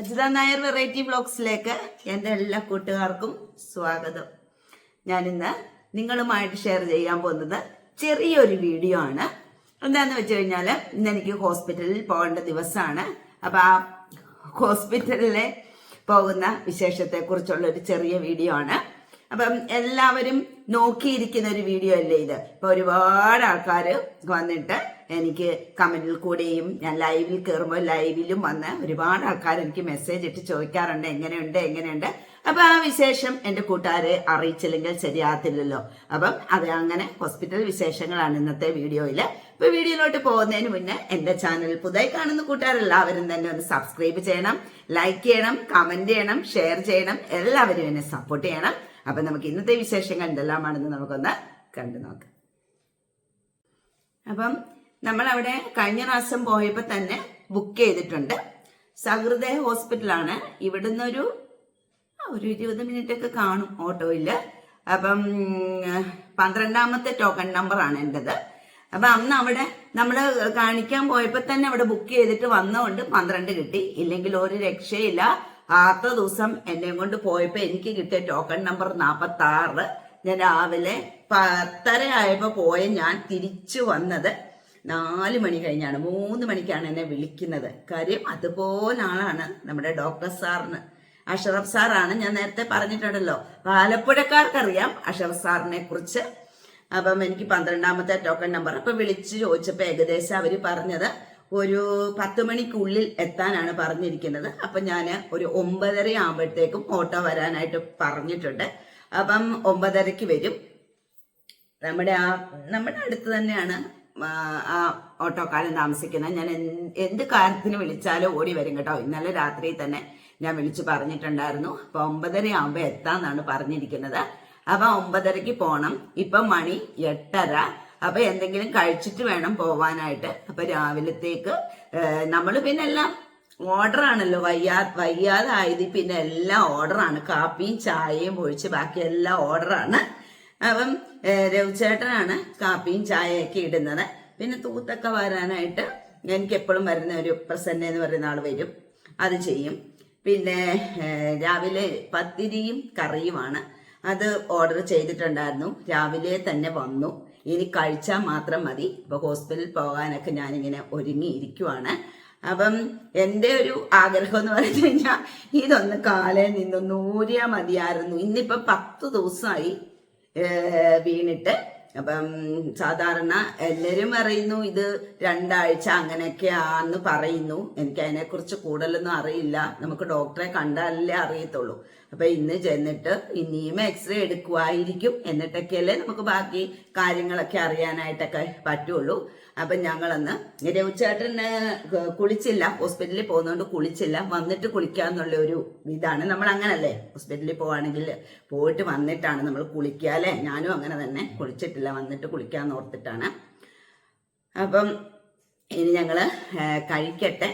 Ajitha Nair variety ബ്ലോഗ്സിലേക്ക് എന്റെ എല്ലാ കൂട്ടുകാർക്കും സ്വാഗതം. ഞാനിന്ന് നിങ്ങളുമായിട്ട് ഷെയർ ചെയ്യാൻ പോകുന്നത് ചെറിയൊരു വീഡിയോ ആണ്. എന്താന്ന് വെച്ച് കഴിഞ്ഞാൽ ഇന്ന് എനിക്ക് ഹോസ്പിറ്റലിൽ പോകേണ്ട ദിവസമാണ്. അപ്പം ആ ഹോസ്പിറ്റലിലെ പോകുന്ന വിശേഷത്തെക്കുറിച്ചുള്ള ഒരു ചെറിയ വീഡിയോ ആണ്. അപ്പം എല്ലാവരും നോക്കിയിരിക്കുന്ന ഒരു വീഡിയോ അല്ലേ ഇത്? ഇപ്പൊ ഒരുപാട് ആൾക്കാർ വന്നിട്ട് എനിക്ക് കമന്റിൽ കൂടെയും ഞാൻ ലൈവിൽ കയറുമ്പോൾ ലൈവിലും വന്ന് ഒരുപാട് ആൾക്കാർ എനിക്ക് മെസ്സേജ് ഇട്ട് ചോദിക്കാറുണ്ട് എങ്ങനെയുണ്ട് എങ്ങനെയുണ്ട്? അപ്പൊ ആ വിശേഷം എന്റെ കൂട്ടുകാരെ അറിയിച്ചില്ലെങ്കിൽ ശരിയാകത്തില്ലല്ലോ. അപ്പം അത് അങ്ങനെ ഹോസ്പിറ്റൽ വിശേഷങ്ങളാണ് ഇന്നത്തെ വീഡിയോയിൽ ഇപ്പൊ വീഡിയോയിലോട്ട് പോകുന്നതിന് മുന്നേ എന്റെ ചാനൽ പുതുതായി കാണുന്ന കൂട്ടുകാരെല്ലാവരും തന്നെ ഒന്ന് സബ്സ്ക്രൈബ് ചെയ്യണം ലൈക്ക് ചെയ്യണം കമന്റ് ചെയ്യണം ഷെയർ ചെയ്യണം എല്ലാവരും എന്നെ സപ്പോർട്ട് ചെയ്യണം. അപ്പൊ നമുക്ക് ഇന്നത്തെ വിശേഷങ്ങൾ എന്തെല്ലാമാണെന്ന് നമുക്കൊന്ന് കണ്ടു നോക്കാം അപ്പം നമ്മൾ അവിടെ കഴിഞ്ഞ പ്രാവശ്യം പോയപ്പോൾ തന്നെ ബുക്ക് ചെയ്തിട്ടുണ്ട്. സഹൃദയ ഹോസ്പിറ്റലാണ്. ഇവിടുന്ന് ഒരു ഒരു ഇരുപത് മിനിറ്റ് ഒക്കെ കാണും ഓട്ടോയിൽ അപ്പം പന്ത്രണ്ടാമത്തെ ടോക്കൺ നമ്പറാണ് എന്റെത് അപ്പം അന്ന് അവിടെ നമ്മൾ കാണിക്കാൻ പോയപ്പോൾ തന്നെ അവിടെ ബുക്ക് ചെയ്തിട്ട് വന്നതുകൊണ്ട് പന്ത്രണ്ട് കിട്ടി. ഇല്ലെങ്കിൽ ഒരു രക്ഷയില്ല. ആത്ത ദിവസം എന്നെ കൊണ്ട് പോയപ്പോൾ എനിക്ക് കിട്ടിയ ടോക്കൺ നമ്പർ നാൽപ്പത്തി ആറ് ഞാൻ രാവിലെ പത്തര ആയപ്പോൾ പോയ ഞാൻ തിരിച്ചു വന്നത്. നാല് മണി കഴിഞ്ഞാണ്. മൂന്ന് മണിക്കാണ് എന്നെ വിളിക്കുന്നത്. കാര്യം അതുപോലെ ആളാണ് നമ്മുടെ ഡോക്ടർ സാറിന്. അഷറഫ് സാറാണ് ഞാൻ നേരത്തെ പറഞ്ഞിട്ടുണ്ടല്ലോ. ആലപ്പുഴക്കാർക്കറിയാം അഷറഫ് സാറിനെ കുറിച്ച് അപ്പം എനിക്ക് പന്ത്രണ്ടാമത്തെ ടോക്കൺ നമ്പർ അപ്പം വിളിച്ച് ചോദിച്ചപ്പോൾ ഏകദേശം അവർ പറഞ്ഞത് ഒരു പത്ത് മണിക്കുള്ളിൽ എത്താനാണ് പറഞ്ഞിരിക്കുന്നത്. അപ്പം ഞാൻ ഒരു ഒമ്പതര ആകുമ്പോഴത്തേക്കും ഓട്ടോ വരാനായിട്ട് പറഞ്ഞിട്ടുണ്ട്. അപ്പം ഒമ്പതരയ്ക്ക് വരും. നമ്മുടെ ആ നമ്മുടെ അടുത്ത് തന്നെയാണ് ആ, ഓട്ടോക്കാരൻ താമസിക്കുന്നത്. ഞാൻ എന്ത് കാര്യത്തിന് വിളിച്ചാലും ഓടി വരും കേട്ടോ. ഇന്നലെ രാത്രി തന്നെ ഞാൻ വിളിച്ചു പറഞ്ഞിട്ടുണ്ടായിരുന്നു. അപ്പൊ ഒമ്പതര ആകുമ്പോൾ എത്താന്നാണ് പറഞ്ഞിരിക്കുന്നത്. അപ്പൊ ഒമ്പതരക്ക് പോണം. ഇപ്പൊ മണി എട്ടര. അപ്പൊ എന്തെങ്കിലും കഴിച്ചിട്ട് വേണം പോവാനായിട്ട്. അപ്പൊ രാവിലത്തേക്ക് നമ്മൾ പിന്നെ എല്ലാം ഓർഡർ ആണല്ലോ. വയ്യാ വയ്യാതായത് പിന്നെ എല്ലാം ഓർഡറാണ് കാപ്പിയും ചായയും ഒഴിച്ച് ബാക്കി എല്ലാം ഓർഡറാണ് അപ്പം രവിചേട്ടനാണ് കാപ്പിയും ചായയൊക്കെ ഇടുന്നത്. പിന്നെ തൂത്തൊക്കെ വരാനായിട്ട് എനിക്ക് എപ്പോഴും വരുന്ന ഒരു പ്രസന്ന എന്ന് പറയുന്ന ആൾ വരും. അത് ചെയ്യും. പിന്നെ രാവിലെ പത്തിരിയും കറിയുമാണ്. അത് ഓർഡർ ചെയ്തിട്ടുണ്ടായിരുന്നു. രാവിലെ തന്നെ വന്നു. ഇനി കഴിച്ചാൽ മാത്രം മതി. ഇപ്പൊ ഹോസ്പിറ്റലിൽ പോകാനൊക്കെ ഞാനിങ്ങനെ ഒരുങ്ങിയിരിക്കുവാണ് അപ്പം എന്റെ ഒരു ആഗ്രഹം എന്ന് പറഞ്ഞു കഴിഞ്ഞാൽ ഇതൊന്ന് കാലയിൽ നിന്നൊന്ന് ഊരിയാ മതിയായിരുന്നു. ഇന്നിപ്പോ പത്ത് ദിവസമായി വീണിട്ട് അപ്പം സാധാരണ എല്ലാവരും പറയുന്നു ഇത് രണ്ടാഴ്ച അങ്ങനെയൊക്കെയാന്ന് പറയുന്നു. എനിക്ക് അതിനെക്കുറിച്ച് കൂടുതലൊന്നും അറിയില്ല. നമുക്ക് ഡോക്ടറെ കണ്ടാലല്ലേ അറിയത്തുള്ളൂ. അപ്പൊ ഇന്ന് ചെന്നിട്ട് ഇനിയും എക്സ്റേ എടുക്കുവായിരിക്കും എന്നിട്ടൊക്കെയല്ലേ നമുക്ക് ബാക്കി കാര്യങ്ങളൊക്കെ അറിയാനായിട്ടൊക്കെ പറ്റുള്ളൂ. അപ്പൊ ഞങ്ങളന്ന് രവിച്ചേട്ടന് കുളിച്ചില്ല. ഹോസ്പിറ്റലിൽ പോകുന്നതുകൊണ്ട് കുളിച്ചില്ല. വന്നിട്ട് കുളിക്കാന്നുള്ള ഒരു ഇതാണ്. നമ്മൾ അങ്ങനല്ലേ ഹോസ്പിറ്റലിൽ പോവാണെങ്കിൽ പോയിട്ട് വന്നിട്ടാണ് നമ്മൾ കുളിക്കുക അല്ലേ? ഞാനും അങ്ങനെ തന്നെ കുളിച്ചിട്ടില്ല. വന്നിട്ട് കുളിക്കാന്ന് ഓർത്തിട്ടാണ്. അപ്പം ഇനി ഞങ്ങൾ കഴിക്കട്ടെ.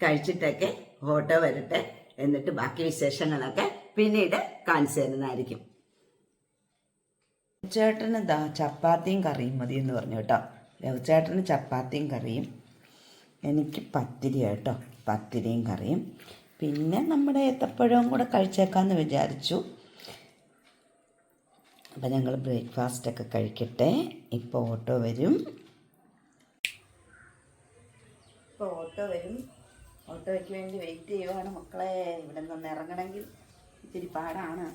കഴിച്ചിട്ടൊക്കെ ഓട്ടോ വരട്ടെ. എന്നിട്ട് ബാക്കി വിശേഷങ്ങളൊക്കെ പിന്നീട് കാണിച്ചു തരുന്നതായിരിക്കും ചേട്ടന് ദാ ചപ്പാത്തിയും കറിയും മതി എന്ന് പറഞ്ഞു കേട്ടോ. രവിചേട്ടന് ചപ്പാത്തിയും കറിയും എനിക്ക് പത്തിരി കേട്ടോ പത്തിരിയും കറിയും. പിന്നെ നമ്മുടെ ഏത്തപ്പഴവും കൂടെ കഴിച്ചേക്കാമെന്ന് വിചാരിച്ചു. അപ്പം ഞങ്ങൾ ബ്രേക്ക്ഫാസ്റ്റൊക്കെ കഴിക്കട്ടെ. ഇപ്പോൾ ഓട്ടോ വരും. ഇപ്പോൾ ഓട്ടോ വരും. ഓട്ടോയ്ക്ക് വേണ്ടി വെയിറ്റ് ചെയ്യുവാണ് മക്കളെ. ഇവിടെ നിന്ന് ഇറങ്ങണമെങ്കിൽ ഇത്തിരി പാടാണ്.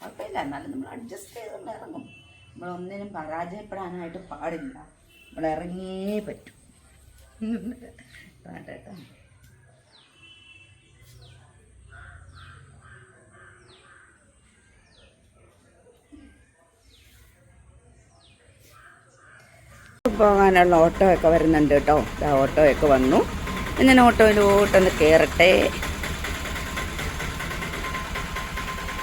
കുഴപ്പമില്ല എന്നാലും നമ്മൾ അഡ്ജസ്റ്റ് ചെയ്തുകൊണ്ട് ഇറങ്ങും. നമ്മളൊന്നിനും പരാജയപ്പെടാനായിട്ട് പാടില്ല. നമ്മൾ ഇറങ്ങിയേ പറ്റും. കേട്ടോ. പോകാനുള്ള ഓട്ടോ ഒക്കെ വരുന്നുണ്ട് കേട്ടോ. ഓട്ടോയൊക്കെ വന്നു. ഞാൻ ഓട്ടോയിലോട്ടൊന്ന് കയറട്ടെ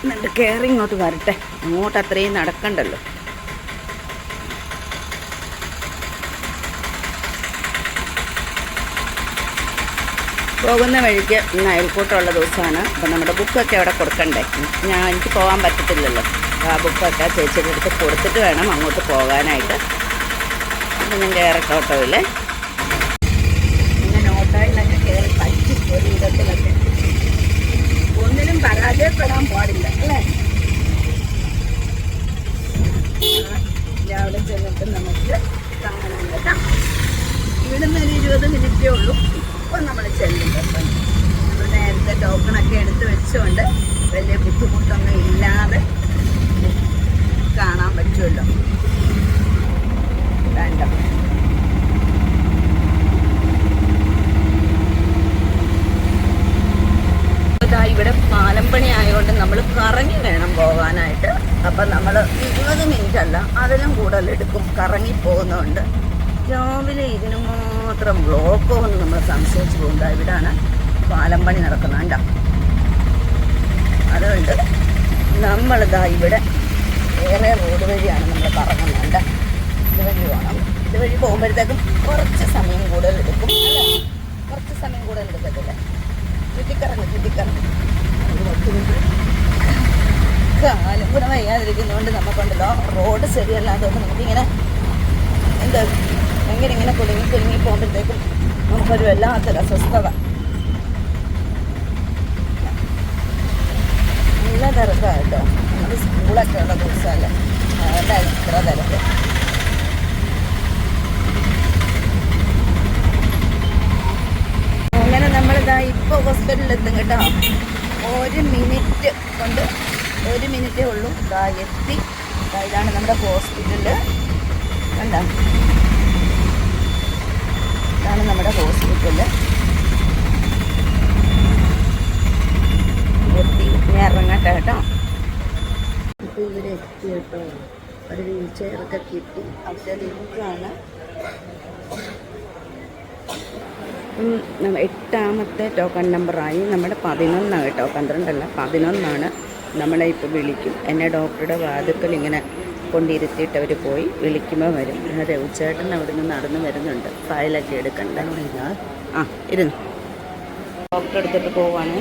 എന്നിട്ട് കയറി ഇങ്ങോട്ട് വരട്ടെ. അങ്ങോട്ട് അത്രയും നടക്കണ്ടല്ലോ. പോകുന്ന വഴിക്ക് ഇന്ന് അയൽക്കൂട്ടമുള്ള ദിവസമാണ്. അപ്പം നമ്മുടെ ബുക്കൊക്കെ അവിടെ കൊടുക്കണ്ടേ? ഞാൻ എനിക്ക് പോകാൻ പറ്റത്തില്ലല്ലോ. ആ ബുക്കൊക്കെ ചേച്ചിയുടെ അടുത്ത് കൊടുത്തിട്ട് വേണം അങ്ങോട്ട് പോകാനായിട്ട്. അപ്പം ഞാൻ കയറട്ടെ ഓട്ടോയിൽ ഞാൻ ഓട്ടോയിലൊക്കെ കയറി പഠിച്ച് ഒരു വിധത്തിലൊക്കെ കാണാൻ പാടില്ല അല്ലേ? രാവിലെ ചെന്നിട്ട് നമുക്ക് കാണാൻ കേട്ടോ ഇവിടുന്ന് ഒരു ഇരുപത് മിനിറ്റേ ഉള്ളൂ. ഇപ്പം നമ്മൾ ചെല്ലുന്നുണ്ട് നമ്മൾ നേരത്തെ ടോക്കണൊക്കെ എടുത്ത് വെച്ചുകൊണ്ട് വലിയ ബുദ്ധിമുട്ടൊന്നും ഇല്ലാതെ കാണാൻ പറ്റുമല്ലോ. വേണ്ട ഇതാ ഇവിടെ പാലം പണി ആയതുകൊണ്ട് നമ്മൾ കറങ്ങി വേണം പോകാനായിട്ട് അപ്പം നമ്മൾ ഇരുപത് മിനിറ്റ് അല്ല അതിലും കൂടുതൽ എടുക്കും കറങ്ങി പോകുന്നുണ്ട് രാവിലെ ഇതിന് മാത്രം ബ്ലോക്ക് എന്ന് നമ്മൾ സംശയിച്ചു പോകുന്നത് ഇവിടാണ് പാലം പണി നടക്കുന്നുണ്ട അതുകൊണ്ട് നമ്മളിതാ ഇവിടെ വേറെ റോഡ് വഴിയാണ് നമ്മൾ കറങ്ങുന്നുണ്ട് ഇതുവഴി പോകണം ഇതുവഴി പോകുമ്പോഴത്തേക്കും കുറച്ച് സമയം കൂടുതൽ എടുക്കും കുറച്ച് സമയം കൂടുതൽ എടുക്കത്തില്ലേ. ചുറ്റിക്കറങ്ങ് ചുറ്റിക്കറങ്ങ്. കാലം കൂടെ വയ്യാതിരിക്കുന്നതുകൊണ്ട് നമുക്കുണ്ടല്ലോ റോഡ് ശരിയല്ലാത്തതുകൊണ്ട് നമുക്കിങ്ങനെ എന്താ ഭയങ്കര ഇങ്ങനെ കുലുങ്ങി കുലുങ്ങി പോകുമ്പോഴത്തേക്കും നമുക്കൊരു വല്ലാത്തൊരു അസ്വസ്ഥത. നല്ല തിരക്കാണ് നമ്മുടെ സ്കൂളൊക്കെ ഉള്ള ദിവസമല്ലേ? അതുകൊണ്ടാണ് ഇത്ര തിരക്ക്. അങ്ങനെ നമ്മളിതാ ഇപ്പോൾ ഹോസ്പിറ്റലിൽ എത്തും കേട്ടോ. ഒരു മിനിറ്റ് കൊണ്ട് ഒരു മിനിറ്റേ ഉള്ളൂ. ഇതാ എത്തി. ഇതാണ് നമ്മുടെ ഹോസ്പിറ്റൽ. കണ്ട? ഇതാണ് നമ്മുടെ ഹോസ്പിറ്റൽ. എത്തി. ഇനി ഇറങ്ങട്ടെ കേട്ടോ. ഇപ്പോൾ ഇവിടെ എത്തി കേട്ടോ. ഒരു വീൽ ചെയറൊക്കെ കിട്ടി. ഉം, നമ്മ- എട്ടാമത്തെ ടോക്കൺ നമ്പറായി നമ്മുടെ പതിനൊന്നാണ് കേട്ടോ. പന്ത്രണ്ടല്ല പതിനൊന്നാണ്. നമ്മളെ ഇപ്പോൾ വിളിക്കും. എന്നെ ഡോക്ടറുടെ വാതുക്കൽ ഇങ്ങനെ കൊണ്ടിരുത്തിയിട്ട് അവർ പോയി വിളിക്കുമ്പോൾ വരും. അതെ ഉച്ചേട്ടൻ അവിടെ നിന്ന് നടന്നു വരുന്നുണ്ട്. ഫയലൊക്കെ എടുക്കണ്ട? ആ ഇരുന്നു. ഡോക്ടറെ എടുത്തിട്ട് പോവാണ്.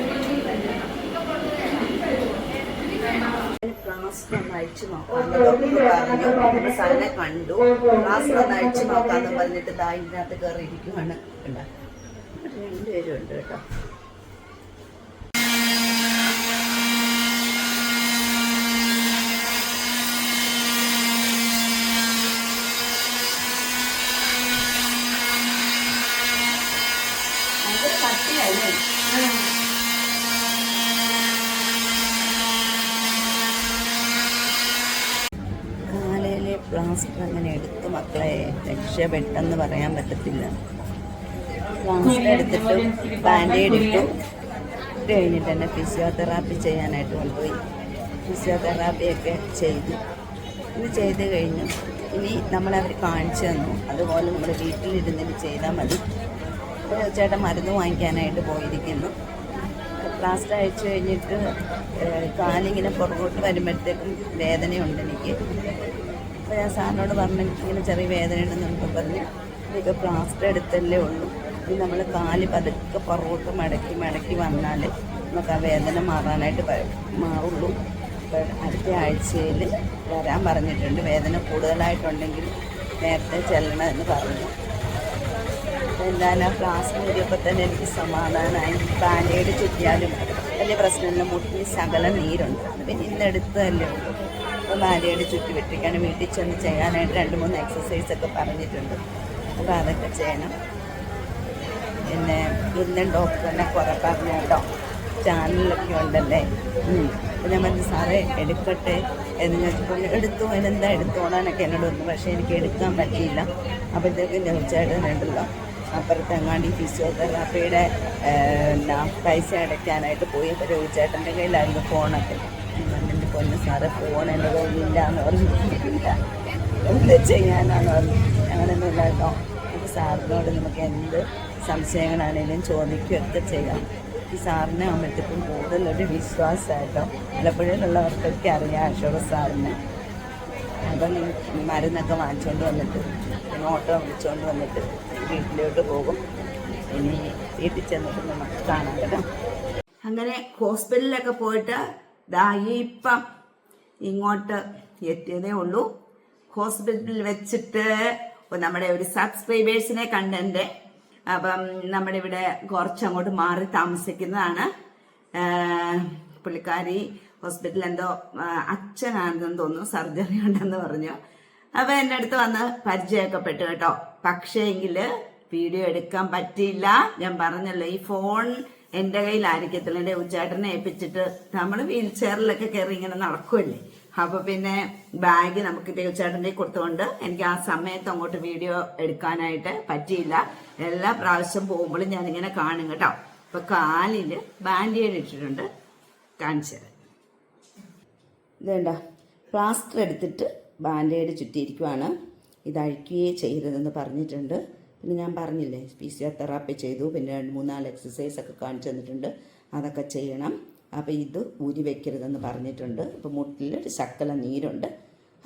പ്ലാസ്റ്റർ ഒന്ന് അഴിച്ചു നോക്കാമെന്ന് ഡോക്ടർ പറഞ്ഞു. നമ്മുടെ സാറിനെ കണ്ടു. പ്ലാസ്റ്റർ ഒന്ന് അഴിച്ചു നോക്കാന്ന് പറഞ്ഞിട്ട് ദാ ഇതിനകത്ത് കയറി ഇരിക്കുവാണ്? രണ്ടുപേരും ഉണ്ട് കേട്ടോ. പ്ലാസ്റ്റർ അങ്ങനെ എടുത്ത് മക്കളെ രക്ഷപ്പെട്ടെന്ന് പറയാൻ പറ്റത്തില്ല. പ്ലാസ്റ്റർ എടുത്തിട്ട് ബാൻഡേഡ് ഇട്ടു. ഇട്ട് കഴിഞ്ഞിട്ട് തന്നെ ഫിസിയോതെറാപ്പി ചെയ്യാനായിട്ട് കൊണ്ടുപോയി. ഫിസിയോതെറാപ്പിയൊക്കെ ചെയ്തു. ഇത് ചെയ്ത് കഴിഞ്ഞു. ഇനി നമ്മളവർ കാണിച്ചു തന്നു. അതുപോലെ നമ്മൾ വീട്ടിലിരുന്നിട്ട് ചെയ്താൽ മതി. ചേട്ടൻ മരുന്ന് വാങ്ങിക്കാനായിട്ട് പോയിരിക്കുന്നു. പ്ലാസ്റ്റർ അയച്ചു കഴിഞ്ഞിട്ട് കാലിങ്ങനെ പുറകോട്ട് വരുമ്പോഴത്തേക്കും വേദനയുണ്ട് എനിക്ക്. അപ്പോൾ ഞാൻ സാറിനോട് പറഞ്ഞു ഇങ്ങനെ ചെറിയ വേദന ഉണ്ടെന്നൊക്കെ പറഞ്ഞു. ഇതൊക്കെ പ്ലാസ്റ്റർ എടുത്തല്ലേ ഉള്ളൂ. ഇനി നമ്മൾ കാൽ പതുക്കെ പുറകോട്ട് മടക്കി മടക്കി വന്നാൽ നമുക്ക് ആ വേദന മാറാനായിട്ട് മാറുള്ളൂ. അപ്പോൾ അടുത്ത ആഴ്ചയിൽ വരാൻ പറഞ്ഞിട്ടുണ്ട്. വേദന കൂടുതലായിട്ടുണ്ടെങ്കിൽ നേരത്തെ ചെല്ലണമെന്ന് പറഞ്ഞു. എന്തായാലും ആ ക്ലാസ് കൂടിയപ്പോൾ തന്നെ എനിക്ക് സമാധാനമായി ബാൻഡേഡ് ചുറ്റിയാലും വലിയ പ്രശ്നമില്ല. മുട്ടി ശകല നീരുണ്ട്. അത് പിന്നെ ഇന്നെടുത്തതല്ലേ ഉള്ളൂ. അപ്പോൾ ബാൻഡേഡ് ചുറ്റി വെട്ടിക്കാണ് വീട്ടിൽ ചെന്ന് ചെയ്യാനായിട്ട് രണ്ട് മൂന്ന് എക്സസൈസ് ഒക്കെ പറഞ്ഞിട്ടുണ്ട്. അപ്പോൾ അതൊക്കെ ചെയ്യണം. പിന്നെ ഇന്നും ഡോക്ടറിനെ കുറെ പറഞ്ഞു കേട്ടോ. ചാനലിലൊക്കെ ഉണ്ടല്ലേ? അപ്പം ഞാൻ പറഞ്ഞു സാറേ എടുക്കട്ടെ. എന്ന് ചോദിച്ചപ്പോൾ എടുത്തു? അതിനെന്താ എടുത്തോളാനൊക്കെ എന്നോട് വന്നു പക്ഷേ എനിക്ക് എടുക്കാൻ പറ്റിയില്ല. അപ്പോഴത്തേക്കും ചോദിച്ചായിട്ടുണ്ടല്ലോ അപ്പുറത്തെങ്ങാണ്ട് ഈ ഫിസിയോതെറാപ്പിയുടെ പൈസ അടയ്ക്കാനായിട്ട് പോയി. അപ്പോൾ ചോദിച്ചേട്ടന്റെ കയ്യിലായിരുന്നു ഫോണൊക്കെ. പൊന്ന് സാറേ ഫോൺ എന്റെ കയ്യിലില്ല എന്ന് പറഞ്ഞിട്ടില്ല എന്ത് ചെയ്യാനാന്ന് പറഞ്ഞു അങ്ങനെയൊന്നുമില്ല കേട്ടോ. നമുക്ക് സാറിനോട് നമുക്ക് എന്ത് സംശയങ്ങളാണെങ്കിലും ചോദിക്കുകയൊക്കെ ചെയ്യാം. ഈ സാറിനെ ആകുമ്പോഴത്തേക്കും കൂടുതലൊരു വിശ്വാസമായിട്ടോ ആലപ്പുഴയിലുള്ളവർക്കൊക്കെ അറിയാം അശോക സാറിനെ. അപ്പം മരുന്നൊക്കെ വാങ്ങിച്ചുകൊണ്ട് വന്നിട്ട് പിന്നെ ഓട്ടോ വിളിച്ചുകൊണ്ട് വന്നിട്ട് വീട്ടിലോട്ട് പോകും. ഇനി വീട്ടിൽ ചെന്നിട്ട് നമുക്ക് കാണാം കേട്ടോ. അങ്ങനെ ഹോസ്പിറ്റലിലൊക്കെ പോയിട്ട് ദാ ഇപ്പം ഇങ്ങോട്ട് എത്തിയതേ ഉള്ളൂ. ഹോസ്പിറ്റലിൽ വെച്ചിട്ട് നമ്മുടെ ഒരു സബ്സ്ക്രൈബേഴ്സിനെ കണ്ടെന്റെ അപ്പം നമ്മുടെ ഇവിടെ കുറച്ചങ്ങോട്ട് മാറി താമസിക്കുന്നതാണ്. പുള്ളിക്കാരി ഹോസ്പിറ്റലിൽ എന്തോ അച്ഛനാണെന്ന് തോന്നുന്നു സർജറി ഉണ്ടെന്ന് പറഞ്ഞു. അപ്പൊ എന്റെ അടുത്ത് വന്ന് പരിചയമൊക്കെ പെട്ടു കേട്ടോ. പക്ഷേ എങ്കിൽ വീഡിയോ എടുക്കാൻ പറ്റിയില്ല. ഞാൻ പറഞ്ഞല്ലോ ഈ ഫോൺ എന്റെ കയ്യിലായിരിക്കത്തില്ല എന്റെ ഉച്ചേട്ടനെ ഏൽപ്പിച്ചിട്ട് നമ്മൾ വീൽ ചെയറിലൊക്കെ കയറി ഇങ്ങനെ നടക്കുമല്ലേ അപ്പൊ പിന്നെ ബാഗ് നമുക്ക് ഉച്ചേട്ടന്റെ കൊടുത്തുകൊണ്ട് എനിക്ക് ആ സമയത്ത് അങ്ങോട്ട് വീഡിയോ എടുക്കാനായിട്ട് പറ്റിയില്ല. എല്ലാ പ്രാവശ്യം പോകുമ്പോഴും ഞാൻ ഇങ്ങനെ കാണും കേട്ടോ. അപ്പൊ കാലിൽ ബാൻഡേഡ് ഇട്ടിട്ടുണ്ട്. കാണിച്ചത് ഇതേണ്ട പ്ലാസ്റ്റർ എടുത്തിട്ട് ബാൻഡേഡ് ചുറ്റിയിരിക്കുവാണ്. ഇത് അഴിക്കുകയേ ചെയ്യരുതെന്ന് പറഞ്ഞിട്ടുണ്ട്. പിന്നെ ഞാൻ പറഞ്ഞില്ലേ ഫിസിയോതെറാപ്പി ചെയ്തു പിന്നെ രണ്ട് മൂന്നാൽ എക്സസൈസ് ഒക്കെ കാണിച്ചു തന്നിട്ടുണ്ട്. അതൊക്കെ ചെയ്യണം. അപ്പോൾ ഇത് ഊരി വയ്ക്കരുതെന്ന് പറഞ്ഞിട്ടുണ്ട്. ഇപ്പോൾ മുട്ടിൽ ഒരു ശക്കല നീരുണ്ട്.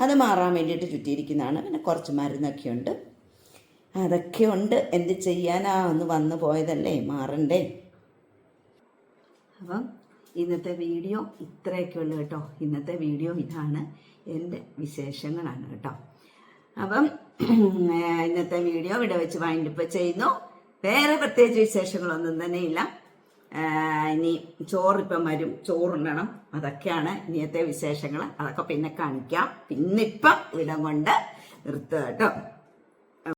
അത് മാറാൻ വേണ്ടിയിട്ട് ചുറ്റിയിരിക്കുന്നതാണ്. പിന്നെ കുറച്ച് മരുന്നൊക്കെ ഉണ്ട്. അതൊക്കെ ഉണ്ട്. എന്ത് ചെയ്യാനാ? ഒന്ന് വന്നു പോയതല്ലേ? മാറണ്ടേ? അപ്പം ഇന്നത്തെ വീഡിയോ ഇത്രയൊക്കെ ഉള്ളു കേട്ടോ. ഇന്നത്തെ വീഡിയോ ഇതാണ്. എന്റെ വിശേഷങ്ങളാണ് കേട്ടോ. അപ്പം ഇന്നത്തെ വീഡിയോ ഇവിടെ വെച്ച് വൈൻഡപ്പ് ചെയ്യുന്നു. വേറെ പ്രത്യേകിച്ച് വിശേഷങ്ങളൊന്നും തന്നെ ഇല്ല ഇനി ചോറിപ്പം വരും. ചോറുണ്ടണം അതൊക്കെയാണ് ഇനിയത്തെ വിശേഷങ്ങൾ അതൊക്കെ പിന്നെ കാണിക്കാം. പിന്നെ ഇപ്പം ഇടം കൊണ്ട് നിർത്തുക കേട്ടോ.